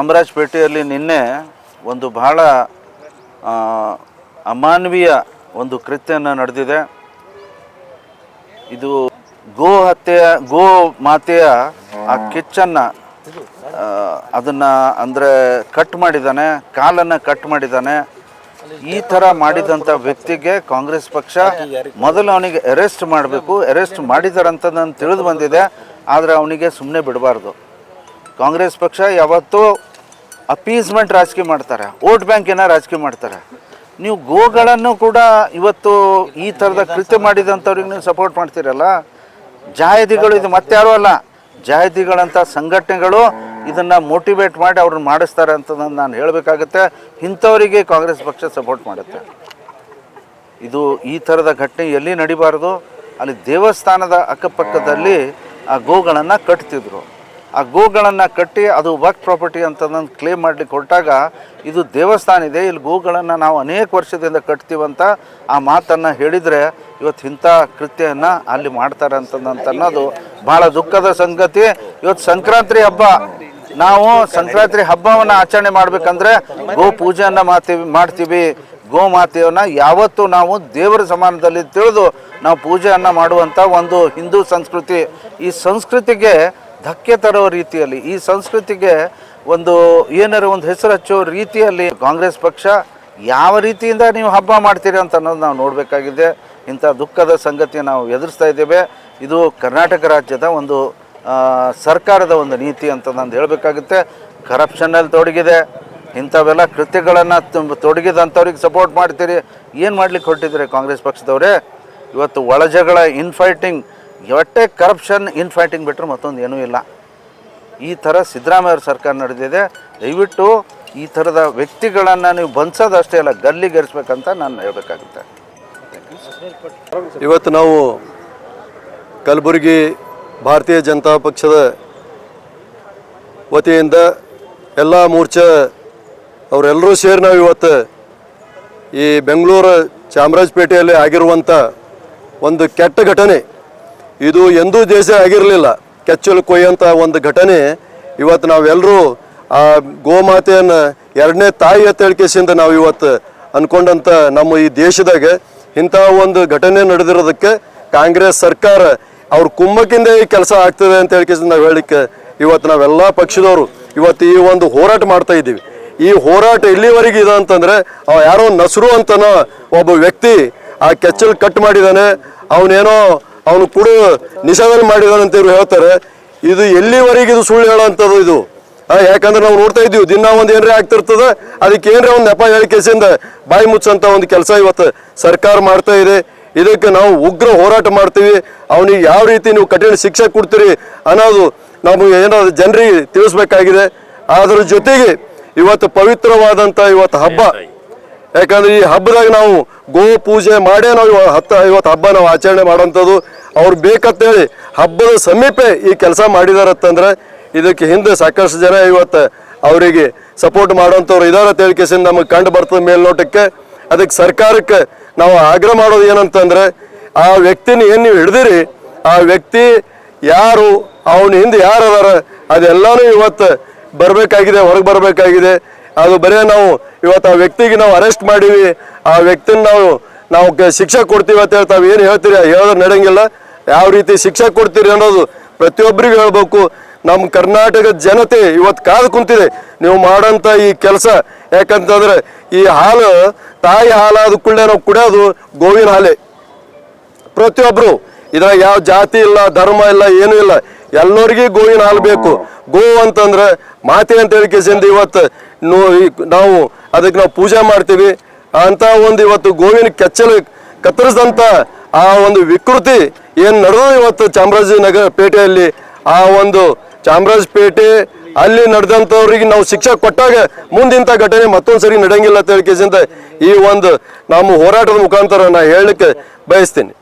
ಚಾಮರಾಜಪೇಟೆಯಲ್ಲಿ ನಿನ್ನೆ ಒಂದು ಬಹಳ ಅಮಾನವೀಯ ಒಂದು ಕೃತ್ಯನ್ನು ನಡೆದಿದೆ. ಇದು ಗೋ ಹತ್ಯೆಯ, ಗೋ ಮಾತೆಯ ಆ ಕಿಚ್ಚನ್ನು ಅದನ್ನು ಅಂದರೆ ಕಟ್ ಮಾಡಿದ್ದಾನೆ, ಕಾಲನ್ನು ಕಟ್ ಮಾಡಿದ್ದಾನೆ. ಈ ಥರ ಮಾಡಿದಂಥ ವ್ಯಕ್ತಿಗೆ ಕಾಂಗ್ರೆಸ್ ಪಕ್ಷ ಮೊದಲು ಅವನಿಗೆ ಅರೆಸ್ಟ್ ಮಾಡಬೇಕು, ಅರೆಸ್ಟ್ ಮಾಡಿದಾರಂತ ನಾನು ತಿಳಿದು ಬಂದಿದೆ. ಆದರೆ ಅವನಿಗೆ ಸುಮ್ಮನೆ ಬಿಡಬಾರ್ದು. ಕಾಂಗ್ರೆಸ್ ಪಕ್ಷ ಯಾವತ್ತೂ ಅಪೀಸ್ಮೆಂಟ್ ರಾಜಕೀಯ ಮಾಡ್ತಾರೆ, ವೋಟ್ ಬ್ಯಾಂಕಿನ ರಾಜಕೀಯ ಮಾಡ್ತಾರೆ. ನೀವು ಗೋಗಳನ್ನು ಕೂಡ ಇವತ್ತು ಈ ಥರದ ಕೃತ್ಯ ಮಾಡಿದಂಥವ್ರಿಗೆ ನೀವು ಸಪೋರ್ಟ್ ಮಾಡ್ತೀರಲ್ಲ ಜಾಹಿದಿಗಳು ಇದು ಮತ್ತಾರೂ ಅಲ್ಲ ಜಾಹಿದಿಗಳಂಥ ಸಂಘಟನೆಗಳು ಇದನ್ನು ಮೋಟಿವೇಟ್ ಮಾಡಿ ಅವ್ರನ್ನ ಮಾಡಿಸ್ತಾರೆ ಅಂತ ನಾನು ಹೇಳಬೇಕಾಗುತ್ತೆ. ಇಂಥವರಿಗೆ ಕಾಂಗ್ರೆಸ್ ಪಕ್ಷ ಸಪೋರ್ಟ್ ಮಾಡುತ್ತೆ. ಇದು ಈ ಥರದ ಘಟನೆ ಎಲ್ಲಿ ನಡಿಬಾರ್ದು, ಅಲ್ಲಿ ದೇವಸ್ಥಾನದ ಅಕ್ಕಪಕ್ಕದಲ್ಲಿ ಆ ಗೋಗಳನ್ನು ಕಟ್ತಿದ್ರು. ಆ ಗೋಗಳನ್ನು ಕಟ್ಟಿ ಅದು ವರ್ಕ್ ಪ್ರಾಪರ್ಟಿ ಅಂತ ಕ್ಲೇಮ್ ಮಾಡಲಿಕ್ಕೆ ಹೊರಟಾಗ ಇದು ದೇವಸ್ಥಾನ ಇದೆ, ಇಲ್ಲಿ ಗೋಗಳನ್ನು ನಾವು ಅನೇಕ ವರ್ಷದಿಂದ ಕಟ್ತೀವಂತ ಆ ಮಾತನ್ನು ಹೇಳಿದರೆ ಇವತ್ತು ಇಂಥ ಕೃತ್ಯವನ್ನು ಅಲ್ಲಿ ಮಾಡ್ತಾರೆ ಅಂತಂದಂತ ಅನ್ನೋದು ಭಾಳ ದುಃಖದ ಸಂಗತಿ. ಇವತ್ತು ಸಂಕ್ರಾಂತಿ ಹಬ್ಬ, ನಾವು ಸಂಕ್ರಾಂತಿ ಹಬ್ಬವನ್ನು ಆಚರಣೆ ಮಾಡಬೇಕಂದ್ರೆ ಗೋ ಪೂಜೆಯನ್ನು ಮಾಡ್ತೀವಿ ಮಾಡ್ತೀವಿ. ಗೋಮಾತೆಯನ್ನು ಯಾವತ್ತೂ ನಾವು ದೇವರ ಸಮಾನದಲ್ಲಿ ತಿಳಿದು ನಾವು ಪೂಜೆಯನ್ನು ಮಾಡುವಂಥ ಒಂದು ಹಿಂದೂ ಸಂಸ್ಕೃತಿ. ಈ ಸಂಸ್ಕೃತಿಗೆ ಧಕ್ಕೆ ತರೋ ರೀತಿಯಲ್ಲಿ ಈ ಸಂಸ್ಕೃತಿಗೆ ಒಂದು ಏನಾರು ಒಂದು ಹೆಸರು ಹಚ್ಚೋ ರೀತಿಯಲ್ಲಿ ಕಾಂಗ್ರೆಸ್ ಪಕ್ಷ ಯಾವ ರೀತಿಯಿಂದ ನೀವು ಹಬ್ಬ ಮಾಡ್ತೀರಿ ಅಂತ ಅನ್ನೋದು ನಾವು ನೋಡಬೇಕಾಗಿದೆ. ಇಂಥ ದುಃಖದ ಸಂಗತಿ ನಾವು ಎದುರಿಸ್ತಾ ಇದ್ದೇವೆ. ಇದು ಕರ್ನಾಟಕ ರಾಜ್ಯದ ಒಂದು ಸರ್ಕಾರದ ಒಂದು ನೀತಿ ಅಂತ ನಾನು ಹೇಳಬೇಕಾಗುತ್ತೆ. ಕರಪ್ಷನಲ್ಲಿ ತೊಡಗಿದೆ. ಇಂಥವೆಲ್ಲ ಕೃತ್ಯಗಳನ್ನು ತುಂಬ ತೊಡಗಿದಂಥವ್ರಿಗೆ ಸಪೋರ್ಟ್ ಮಾಡ್ತೀರಿ. ಏನು ಮಾಡ್ಲಿಕ್ಕೆ ಹೊರಟಿದ್ರೆ ಕಾಂಗ್ರೆಸ್ ಪಕ್ಷದವರೇ? ಇವತ್ತು ಒಳಜಗಳ ಇನ್ಫೈಟಿಂಗ್ ಒಟ್ಟೆ ಕರಪ್ಷನ್ ಇನ್ ಫೈಟಿಂಗ್ ಬಿಟ್ಟರೆ ಮತ್ತೊಂದು ಏನೂ ಇಲ್ಲ. ಈ ಥರ ಸಿದ್ದರಾಮಯ್ಯ ಅವ್ರ ಸರ್ಕಾರ ನಡೆದಿದೆ. ದಯವಿಟ್ಟು ಈ ಥರದ ವ್ಯಕ್ತಿಗಳನ್ನು ನೀವು ಬಂಧಿಸೋದಷ್ಟೇ ಅಲ್ಲ ಗಲ್ಲಿಗೇರಿಸ್ಬೇಕಂತ ನಾನು ಹೇಳಬೇಕಾಗುತ್ತೆ. ಇವತ್ತು ನಾವು ಕಲಬುರಗಿ ಭಾರತೀಯ ಜನತಾ ಪಕ್ಷದ ವತಿಯಿಂದ ಎಲ್ಲ ಮೋರ್ಚಾ ಅವರೆಲ್ಲರೂ ಸೇರಿ ನಾವು ಇವತ್ತು ಈ ಬೆಂಗಳೂರು ಚಾಮರಾಜಪೇಟೆಯಲ್ಲಿ ಆಗಿರುವಂಥ ಒಂದು ಕೆಟ್ಟ ಘಟನೆ ಇದು ಎಂದೂ ದೇಶ ಆಗಿರಲಿಲ್ಲ. ಕೆಚ್ಚಲು ಕೊಯ್ಯಂತ ಒಂದು ಘಟನೆ. ಇವತ್ತು ನಾವೆಲ್ಲರೂ ಆ ಗೋಮಾತೆಯನ್ನು ಎರಡನೇ ತಾಯಿ ಅಂತ ಹೇಳಕೇಶಿಂದ ನಾವು ಇವತ್ತು ಅನ್ಕೊಂಡಂತ ನಮ್ಮ ಈ ದೇಶದಾಗ ಇಂಥ ಒಂದು ಘಟನೆ ನಡೆದಿರೋದಕ್ಕೆ ಕಾಂಗ್ರೆಸ್ ಸರ್ಕಾರ ಅವ್ರ ಕುಂಭಕ್ಕಿಂದ ಈ ಕೆಲಸ ಆಗ್ತದೆ ಅಂತ ಹೇಳ್ಕೇಸಿಂದ ನಾವು ಹೇಳಿಕ್ಕೆ ಇವತ್ತು ನಾವೆಲ್ಲ ಪಕ್ಷದವರು ಇವತ್ತು ಈ ಒಂದು ಹೋರಾಟ ಮಾಡ್ತಾ ಇದ್ದೀವಿ. ಈ ಹೋರಾಟ ಇಲ್ಲಿವರೆಗೆ ಇದೆ ಅಂತಂದ್ರೆ, ಅವ ಯಾರೋ ನಸರು ಅಂತನೋ ಒಬ್ಬ ವ್ಯಕ್ತಿ ಆ ಕೆಚ್ಚಲು ಕಟ್ ಮಾಡಿದಾನೆ. ಅವನೇನೋ ಅವನು ಕೂಡ ನಿಷೇಧನ ಮಾಡಿದಾನಂತ ಇವ್ರು ಹೇಳ್ತಾರೆ. ಇದು ಎಲ್ಲಿವರೆಗೆ ಇದು ಸುಳ್ಳು ಹೇಳೋಂಥದ್ದು ಇದು? ಯಾಕಂದ್ರೆ ನಾವು ನೋಡ್ತಾ ಇದ್ದೀವಿ, ದಿನ ಒಂದು ಏನರೇ ಆಗ್ತಿರ್ತದೆ, ಅದಕ್ಕೆ ಏನ್ರಿ ಒಂದು ನೆಪ ಹೇಳಿಕೆಸಿಂದ ಬಾಯಿ ಮುಚ್ಚಂತ ಒಂದು ಕೆಲಸ ಇವತ್ತು ಸರ್ಕಾರ ಮಾಡ್ತಾ ಇದೆ. ಇದಕ್ಕೆ ನಾವು ಉಗ್ರ ಹೋರಾಟ ಮಾಡ್ತೀವಿ. ಅವನಿಗೆ ಯಾವ ರೀತಿ ನೀವು ಕಠಿಣ ಶಿಕ್ಷೆ ಕೊಡ್ತೀರಿ ಅನ್ನೋದು ನಮಗೆ ಏನಾದ್ರು ಜನರಿಗೆ ತಿಳಿಸ್ಬೇಕಾಗಿದೆ. ಅದರ ಜೊತೆಗೆ ಇವತ್ತು ಪವಿತ್ರವಾದಂಥ ಇವತ್ತು ಹಬ್ಬ. ಯಾಕಂದ್ರೆ ಈ ಹಬ್ಬದಾಗ ನಾವು ಗೋ ಪೂಜೆ ಮಾಡೇ ನಾವು ಹತ್ತ ಇವತ್ತು ಹಬ್ಬ ನಾವು ಆಚರಣೆ ಮಾಡೋಂಥದ್ದು ಅವ್ರು ಬೇಕಂತೇಳಿ ಹಬ್ಬದ ಸಮೀಪ ಈ ಕೆಲಸ ಮಾಡಿದಾರತ್ತಂದ್ರೆ ಇದಕ್ಕೆ ಹಿಂದೆ ಸಾಕಷ್ಟು ಜನ ಇವತ್ತು ಅವರಿಗೆ ಸಪೋರ್ಟ್ ಮಾಡೋಂಥವ್ರು ಇದಾರೆ ತೇಳಿಕೆಸಿಂದ ನಮಗೆ ಕಂಡು ಬರ್ತದೆ ಮೇಲ್ನೋಟಕ್ಕೆ. ಅದಕ್ಕೆ ಸರ್ಕಾರಕ್ಕೆ ನಾವು ಆಗ್ರಹ ಮಾಡೋದು ಏನಂತಂದ್ರೆ ಆ ವ್ಯಕ್ತಿನ ಏನು ನೀವು ಹಿಡ್ದಿರಿ, ಆ ವ್ಯಕ್ತಿ ಯಾರು, ಅವನ ಹಿಂದೆ ಯಾರು ಅದಾರ ಅದೆಲ್ಲಾನು ಇವತ್ತು ಬರಬೇಕಾಗಿದೆ, ಹೊರಗೆ ಬರಬೇಕಾಗಿದೆ. ಅದು ಬರೇ ನಾವು ಇವತ್ತು ಆ ವ್ಯಕ್ತಿಗೆ ನಾವು ಅರೆಸ್ಟ್ ಮಾಡೀವಿ, ಆ ವ್ಯಕ್ತಿನ ನಾವು ನಾವು ಶಿಕ್ಷೆ ಕೊಡ್ತೀವಿ ಅಂತ ಹೇಳ್ತಾವೆ ಏನು ಹೇಳ್ತೀರಿ? ಹೇಳಿದ್ರೆ ನಡೆಯಂಗಿಲ್ಲ. ಯಾವ ರೀತಿ ಶಿಕ್ಷೆ ಕೊಡ್ತೀರಿ ಅನ್ನೋದು ಪ್ರತಿಯೊಬ್ಬರಿಗೂ ಹೇಳ್ಬೇಕು. ನಮ್ಮ ಕರ್ನಾಟಕದ ಜನತೆ ಇವತ್ತು ಕಾದು ಕುಂತಿದೆ. ನೀವು ಮಾಡೋಂಥ ಈ ಕೆಲಸ, ಯಾಕಂತಂದ್ರೆ ಈ ಹಾಲು, ತಾಯಿ ಹಾಲಾದ ಕೂಡಲೇ ನಾವು ಕುಡಿಯೋದು ಗೋವಿನ ಹಾಲೆ. ಪ್ರತಿಯೊಬ್ಬರು ಇದ್ರಾಗ ಯಾವ ಜಾತಿ ಇಲ್ಲ, ಧರ್ಮ ಇಲ್ಲ, ಏನೂ ಇಲ್ಲ, ಎಲ್ಲರಿಗೂ ಗೋವಿನ ಹಾಲು ಬೇಕು. ಗೋ ಅಂತಂದ್ರೆ ಮಾತೆ ಅಂತ ಹೇಳಿಕೆಸಿಂದ ಇವತ್ತು ನಾವು ಅದಕ್ಕೆ ನಾವು ಪೂಜೆ ಮಾಡ್ತೀವಿ. ಅಂತ ಒಂದು ಇವತ್ತು ಗೋವಿನ ಕೆಚ್ಚಲು ಕತ್ತರಿಸಿದಂಥ ಆ ಒಂದು ವಿಕೃತಿ ಏನು ನಡೆದು ಇವತ್ತು ಚಾಮರಾಜನಗರ ಪೇಟೆಯಲ್ಲಿ, ಆ ಒಂದು ಚಾಮರಾಜಪೇಟೆ ಅಲ್ಲಿ ನಡೆದಂಥವ್ರಿಗೆ ನಾವು ಶಿಕ್ಷೆ ಕೊಟ್ಟಾಗ ಮುಂದಿಂಥ ಘಟನೆ ಮತ್ತೊಂದು ಸರಿ ನಡೆಯಂಗಿಲ್ಲ ಅಂತ ಹೇಳಿಕೆಸಿಂದ ಈ ಒಂದು ನಮ್ಮ ಹೋರಾಟದ ಮುಖಾಂತರ ನಾನು ಹೇಳಲಿಕ್ಕೆ ಬಯಸ್ತೀನಿ.